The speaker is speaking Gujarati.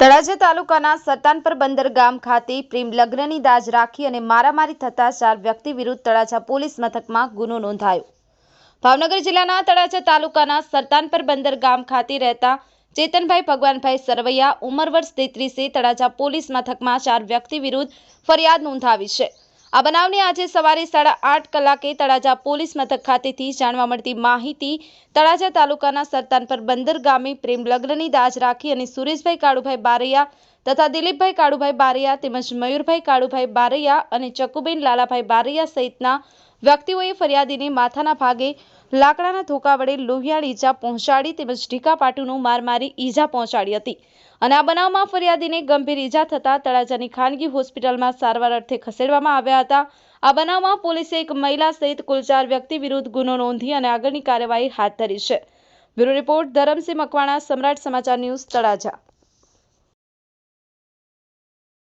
તળાજા તાલુકાના સતાનપર બંદર ગામ ખાતે પ્રેમ લગ્નની દાજ રાખી અને મારામારી થતા ચાર વ્યક્તિ વિરુદ્ધ તળાજા પોલીસ મથકમાં ગુનો નોંધાયો. ભાવનગર જિલ્લાના તળાજા તાલુકાના સરતાનપર બંદર ગામ ખાતે રહેતા ચેતનભાઈ ભગવાનભાઈ સરવૈયા ઉંમર વર્ષ તેત્રીસે તળાજા પોલીસ મથકમાં ચાર વ્યક્તિ વિરુદ્ધ ફરિયાદ નોંધાવી છે. આ બનાવની આજે સવારે સાડા આઠ કલાકે તળાજા પોલીસ મથક ખાતેથી જાણવા મળતી માહિતી તળાજા તાલુકાના સરતાનપર બંદર ગામે પ્રેમ લગ્નની દાજ રાખી અને સુરેશભાઈ કાળુભાઈ બારૈયા તથા દિલીપભાઈ કાળુભાઈ બારૈયા તેમજ મયુરભાઈ કાળુભાઈ બારૈયા અને ચકુબેન લાલાભાઈ બારૈયા સહિતના વ્યક્તિઓએ ફરિયાદીને માથાના ભાગે લાકડાના ધોકા વડે લોહિયાળ ઈજા પહોંચાડી તેમજ ઢીકા પાટુનું માર મારી ઈજા પહોંચાડી હતી. અને આ બનાવમાં ફરિયાદીને ગંભીર ઈજા થતાં તળાજાની ખાનગી હોસ્પિટલમાં સારવાર અર્થે ખસેડવામાં આવ્યા હતા. આ બનાવમાં પોલીસે એક મહિલા સહિત કુલ ચાર વ્યક્તિ વિરુદ્ધ ગુનો નોંધી અને આગળની કાર્યવાહી હાથ ધરી છે. બ્યુરો રિપોર્ટ ધરમસિંહ મકવાણા, સમ્રાટ સમાચાર ન્યૂઝ, તળાજા.